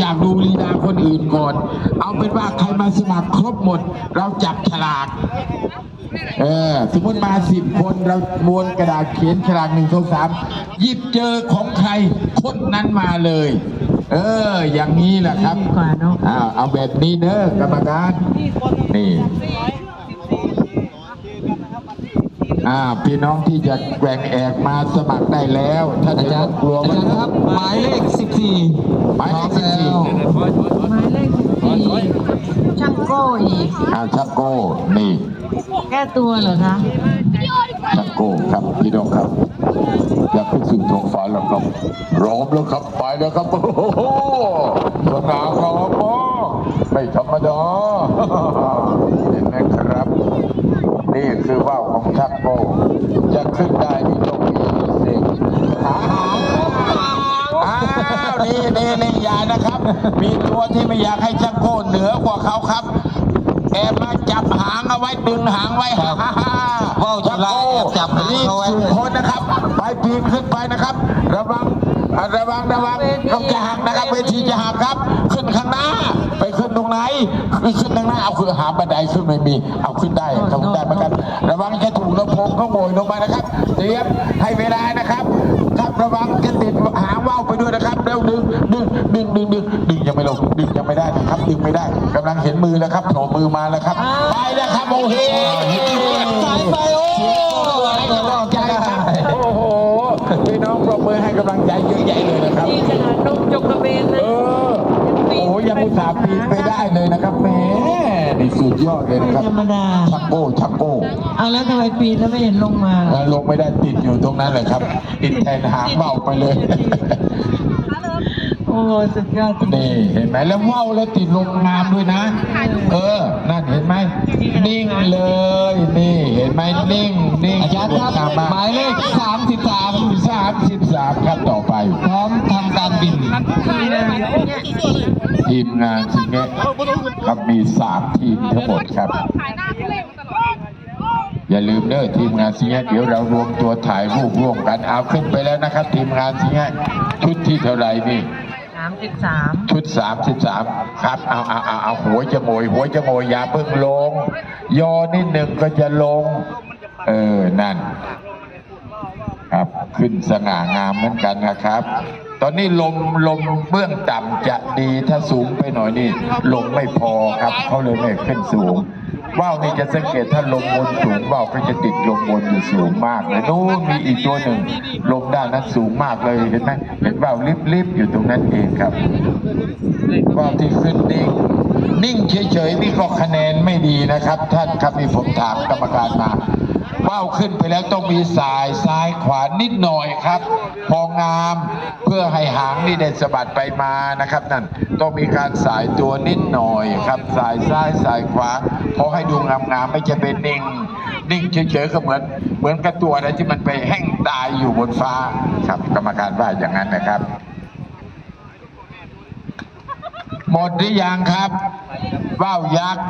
อยากดูลีลาคนอื่นก่อน เอาเป็นว่าใครมาสมัครครบหมด เราจับฉลากเออสมมติมาสิบคนเราม้วนกระดาษเขียนฉลากหนึ่งสองสามหยิบเจอของใครคนนั้นมาเลย เออ อย่างนี้แหละครับดีกว่าเนอะอ้าวเอาแบบนี้เนอะกรรมการนี่ อ่าพี่น้องที่จะแกว่งแอกมาสมัครได้แล้วถ้าอาจะจารย์กลัวอาจารย์ครับ หมายเลข 14 หมายเลขสิบสี่พร้อมแล้วหมายเลขสิบสี่ช่างโก้อีกอ้าวชักโก้นี่ แก้ตัวเหรอคะชักโก้ครับพี่น้องครับอยากขึ้นสู่ท้องฟ้าแล้วครับพร้อมแล้วครับไปแล้วครับ โอ้โหสง่าครับโอ้ไม่ธรรมดา เห็นไหมครับ นี่คือว่าวของชักโก้ จะขึ้นได้ที่ต้องมีเสียงหาหางอ้าวนี่นี่นี่อย่านะครับ มีตัวที่ไม่อยากให้ชักโก้เหนือกว่าเขาครับ แอบมาจับหางเอาไว้ดึงหางไว้ฮ่าฮ่าฮ่าว่าวจุฬาแอบจับหางเขาไว้ รีบสู่คนนะครับ ไปปีนขึ้นไปนะครับ ระวังอะระวังระวังต้องจะหักนะครับเวทีจะหักครับ ขึ้นข้างหน้าไปขึ้นต รงไหนขึ้นขึ้นข้างหน้าเอาคือหาบันไดขึ้นไม่มีเอาขึ้นได้ทำได้เหมือนกันระวังจะถูกลำโพงเขาโวยลงมานะครับเตรียมให้เวลานะครับครับระวังจะติดหางว่าวไปด้วยนะครับเร็วดึงดึงดึงดึงดึงดึงยังไม่ลงดึงยังไม่ได้นะครับดึงไม่ได้กำลังเห็นมือแล้วครับโผล่มือมาแล้วครับไปแล้วครับโอ้โหสายไปโอ้ให้กำลังใจโอ้โหพี่น้องปรบมือให้กำลังใจเยอะแยะเลยนะครับนี่ขนาดนกจกกระเบนเอนะอโอ้โห ยังอุตส่าห์ปีนไปได้เลยนะครับแหมนี่สุดยอดเลยไม่นะครับธรรมดา ชักโก้ชักโก้เอาแล้วทำไมปีนแล้วไม่เห็นลงมาเออลงไม่ได้ติดอยู่ตรงนั้นเลยครับ ติดแทนหางเบาไปเลย โอ้สุดยอดจริง นี่เห็นไหมแล้วว่าวแล้วติดลงน้ำด้วยนะ เออนั่นเห็นไหมนิ่งเลยนี่เห็นไหมนิ่งนิ่งอาจารย์ครับตามมาหมายเลข33สามสิบสามครับต่อไป พร้อมทำการบิน ทีมงานสิงเงี้ยครับมีสามทีมทั้งหมดครับ อย่าลืมเด้อทีมงานสิงเงี้ยเดี๋ยวเรารวมตัวถ่ายรูปร่วมกันเอาขึ้นไปแล้วนะครับ ทีมงานสิงเงี้ยชุดที่เท่าไหร่นี่สามสิบสามชุด33ครับเอาเอาเอาเอาหัวจะโมยหัวจะโมยอย่าเพิ่งลงยอนิดหนึ่งก็จะลง เออนั่นครับ ขึ้นสง่างามเหมือนกันนะครับ ตอนนี้ลมลมเบื้องต่ำจะดีถ้าสูงไปหน่อยนี่ลมไม่พอครับเขาเลยไม่ขึ้นสูงว่าวนี่จะสังเกตถ้าลมบนสูงว่าวก็จะติดลมบนอยู่สูงมากเลยนู้นมีอีกตัวหนึ่งลมด้านนั้นสูงมากเลยเห็นไหมเห็นว่าวลิบๆอยู่ตรงนั้นเองครับว่าวที่ขึ้นนิ่งนิ่งเฉยๆนี่ก็คะแนนไม่ดีนะครับ ท่านครับมีผมถามกรรมการมา ว่าขึ้นไปแล้วต้องมีสายซ้ายขวานิดหน่อยครับ พองามเพื่อให้หางนี่ได้สะบัดไปมานะครับนั่นต้องมีการสายตัวนิดหน่อยครับ สายซ้ายสายขวาเพอให้ดูงามๆไม่จะเป็นนิ่งนิ่งเฉยๆก็เหมือน เหมือนกับตัวอะไรที่มันไปแห้งตายอยู่บนฟ้าครับกรรมการว่าอย่างนั้นนะครับ หมดหรือยังครับว่าวยักษ์